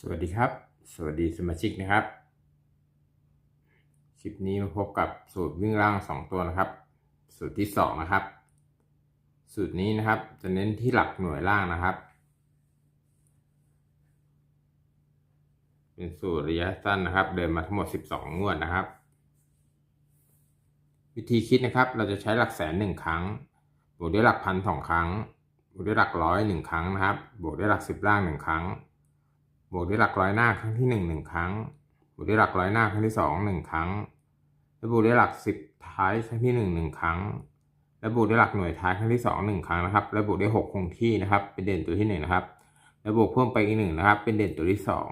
สวัสดีครับ สวัสดีสมาชิกนะครับ คลิปนี้มาพบกับสูตรวิ่งล่างสองตัวนะครับ สูตรที่สองนะครับ สูตรนี้นะครับจะเน้นที่หลักหน่วยล่างนะครับ เป็นสูตรระยะสั้นนะครับ เดินมาทั้งหมด 12 งวดนะครับ วิธีคิดนะครับเราจะใช้หลักแสนหนึ่งครั้ง บวกด้วยหลักพันสองครั้ง บวกด้วยหลักร้อยหนึ่งครั้งนะครับ บวกด้วยหลักสิบล่างหนึ่งครั้ง บวกด้วยหลักร้อยหน้าครั้งที่หนึ่งหนึ่งครั้ง บวกด้วยหลักร้อยหน้าครั้งที่สองหนึ่งครั้ง และบวกด้วยหลักสิบท้ายครั้งที่หนึ่งหนึ่งครั้ง และบวกด้วยหลักหน่วยท้ายครั้งที่สองหนึ่งครั้งนะครับ และบวกด้วยหกคงที่นะครับ เป็นเด่นตัวที่หนึ่งนะครับ และบวกเพิ่มไปอีกหนึ่งนะครับ เป็นเด่นตัวที่สอง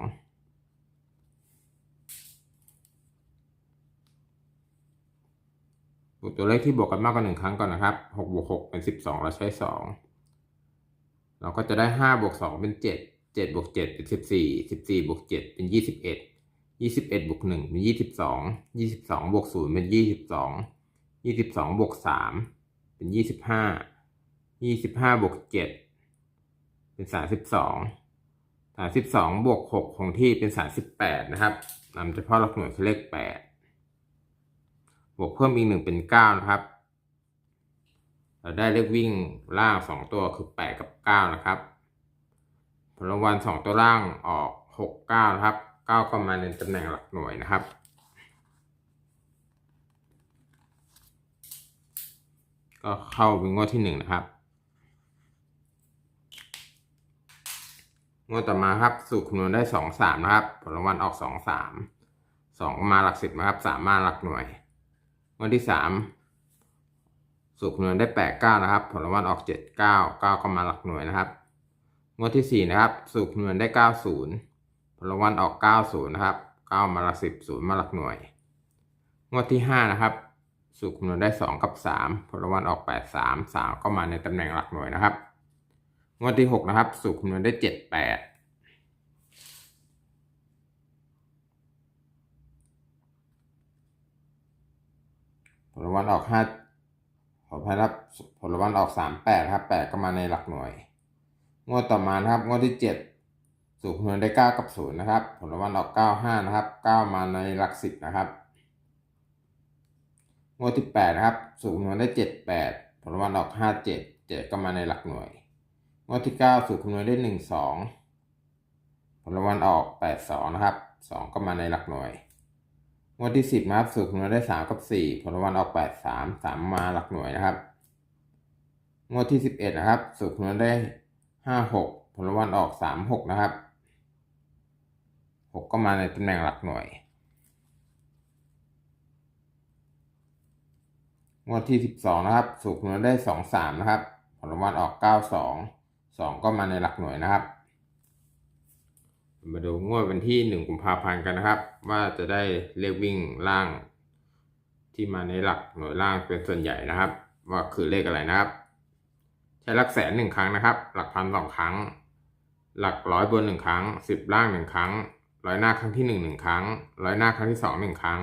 บวกตัวเลขที่บวกกันมากกว่าหนึ่งครั้งก่อนนะครับหกบวกหกเป็นสิบสองเราใช้สองเราก็จะได้ห้าบวกสองเป็นเจ็ด เจ็ดบวกเจ็ดเป็นสิบสี่สิบสี่บวกเจ็ดเป็นยี่สิบเอ็ดยี่สิบเอ็ดบวกหนึ่งเป็นยี่สิบสองยี่สิบสองบวกศูนย์เป็นยี่สิบสองยี่สิบสองบวกสามเป็นยี่สิบห้ายี่สิบห้าบวกเจ็ดเป็นสามสิบสองสามสิบสองบวกหกคงที่เป็นสามสิบแปดนะครับนำเฉพาะหลักหน่วยคือเลขแปดบวกเพิ่มอีกหนึ่งเป็นเก้านะครับ เราได้เลขวิ่งล่างสองตัวคือแปดกับเก้านะครับ ลรางวัลสองตัวล่างออกหกเก้าครับเก้าก็มาในตำแหน่งหลักหน่วยนะครับ ก็เข้าเป็นงวดที่หนึ่งนะครับ งวดต่อมาครับสูตรคำนวณได้สองสามนะครับ ผลรางวัลออกสองสามสองมาหลักสิบนะครับสามมาหลักหน่วย งวดที่สามสูตรคำนวณได้แปดเก้านะครับ ผลรางวัลออกเจ็ดเก้าเก้าก็มาหลักหน่วยนะครับ งวดที่สี่นะครับสูตรคำนวณได้เก้าศูนย์ผลรางวัลออกเก้าศูนย์นะครับเก้ามาหลักสิบศูนย์มาหลักหน่วย งวดที่ห้านะครับสูตรคำนวณได้สองกับสามผลรางวัลออกแปดสามสามก็มาในตำแหน่งหลักหน่วยนะครับ งวดที่หกนะครับสูตรคำนวณได้เจ็ดแปดผลรางวัลออกห้าขออภัยครับผลรางวัลออกสามแปดครับแปดก็มาในหลักหน่วย งวดต่อมานะครับ งวดที่เจ็ดสูตรคำนวณได้เก้ากับศูนย์นะครับ ผลรางวัลออกเก้าห้านะครับเก้ามาในหลักสิบนะครับ งวดที่แปดนะครับ สูตรคำนวณได้เจ็ดแปดผลรางวัลออกห้าเจ็ดเจ็ดก็มาในหลักหน่วย งวดที่เก้าสูตรคำนวณได้หนึ่งสองผลรางวัลออกแปดสองนะครับสองก็มาในหลักหน่วย งวดที่สิบนะครับ สูตรคำนวณได้สามกับสี่ผลรางวัลออกแปดสามสามมาหลักหน่วยนะครับ งวดที่สิบเอ็ดนะครับ สูตรคำนวณได้ ห้าหกผลรางวัลออกสามหกนะครับหกก็มาในตำแหน่งหลักหน่วย งวดที่สิบสองนะครับ สูตรคำนวณได้สองสามนะครับ ผลรางวัลออกเก้าสองสองก็มาในหลักหน่วยนะครับ มาดูงวดวันที่หนึ่งกุมภาพันธ์กันนะครับ ว่าจะได้เลขวิ่งล่าง ที่มาในหลักหน่วยล่างเป็นส่วนใหญ่นะครับ ว่าคือเลขอะไรนะครับ ใช้หลักแสนหนึ่งครั้งนะครับ หลักพันสองครั้ง หลักร้อยบนหนึ่งครั้งสิบล่างหนึ่งครั้ง ร้อยหน้าครั้งที่หนึ่งหนึ่งครั้ง ร้อยหน้าครั้งที่สองหนึ่งครั้ง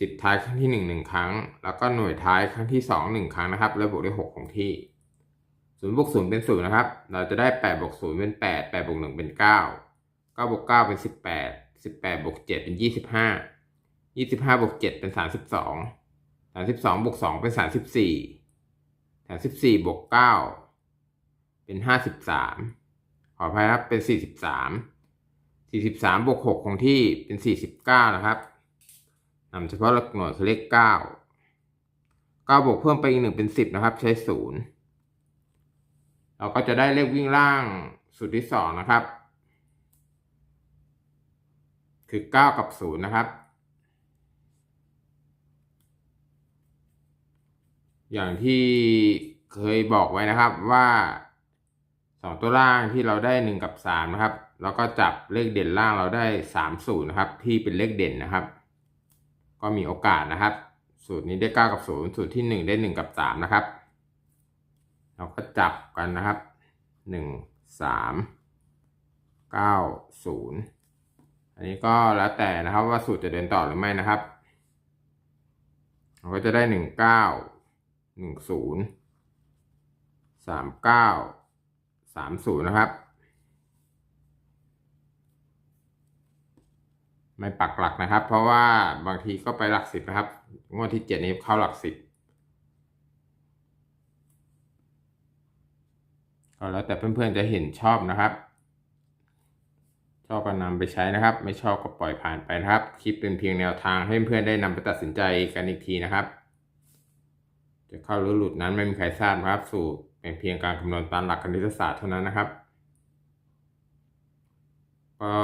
สิบท้ายครั้งที่หนึ่งหนึ่งครั้ง แล้วก็หน่วยท้ายครั้งที่สองหนึ่งครั้งนะครับ แล้วบวกด้วยหกของที่ศูนย์บวกศูนย์เป็นศูนย์นะครับ เราจะได้แปดบวกศูนย์เป็นแปดแปดบวกหนึ่งเป็นเก้าเก้าบวกเก้าเป็นสิบแปดสิบแปดบวกเจ็ดเป็นยี่สิบห้ายี่สิบห้าบวกเจ็ดเป็นสามสิบสองสามสิบสองบวกสองเป็นสามสิบสี่ สามสิบสี่บวกเก้าเป็นห้าสิบสามขออภัยครับเป็นสี่สิบสามสี่สิบสามบวกหกของที่เป็นสี่สิบเก้านะครับนำเฉพาะหลักหน่วยคือเลขเก้าเก้าบวกเพิ่มไปอีกหนึ่งเป็นสิบนะครับ ใช้ศูนย์เราก็จะได้เลขวิ่งล่างสูตรที่สองนะครับ คือเก้ากับศูนย์นะครับ อย่างที่เคยบอกไว้นะครับว่าสองตัวล่างที่เราได้หนึ่งกับสามนะครับ แล้วก็จับเลขเด่นล่างเราได้สามศูนย์นะครับ ที่เป็นเลขเด่นนะครับ ก็มีโอกาสนะครับ สูตรนี้ได้เก้ากับศูนย์สูตรที่หนึ่งได้หนึ่งกับสามนะครับ เราก็จับกันนะครับหนึ่งสามเก้าศูนย์อันนี้ก็แล้วแต่นะครับว่าสูตรจะเดินต่อหรือไม่นะครับเราก็จะได้หนึ่งเก้า หนึ่งศูนย์สามเก้าสามศูนย์นะครับ ไม่ปักหลักนะครับ เพราะว่าบางทีก็ไปหลักสิบนะครับ งวดที่เจ็ดนี้เข้าหลักสิบก็แล้วแต่เพื่อนๆจะเห็นชอบนะครับ ชอบก็นำไปใช้นะครับ ไม่ชอบก็ปล่อยผ่านไปนะครับ คลิปเป็นเพียงแนวทางให้เพื่อนๆได้นำไปตัดสินใจกันอีกทีนะครับ จะเข้าหรือหลุดนั้นไม่มีใครทราบนะครับ สู่เป็นเพียงการคำนวณตามหลักคณิตศาสตร์เท่านั้นนะครับ ก็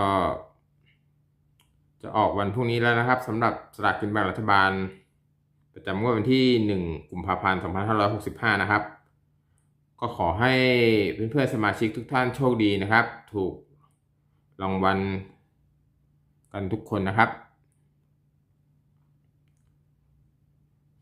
จะออกวันพรุ่งนี้แล้วนะครับสำหรับสลากกินแบ่งรัฐบาล ประจำงวดวันที่ 1 กุมภาพันธ์ 2565 นะครับ ก็ขอให้เพื่อนๆสมาชิกทุกท่านโชคดีนะครับ ถูกรางวัลกันทุกคนนะครับ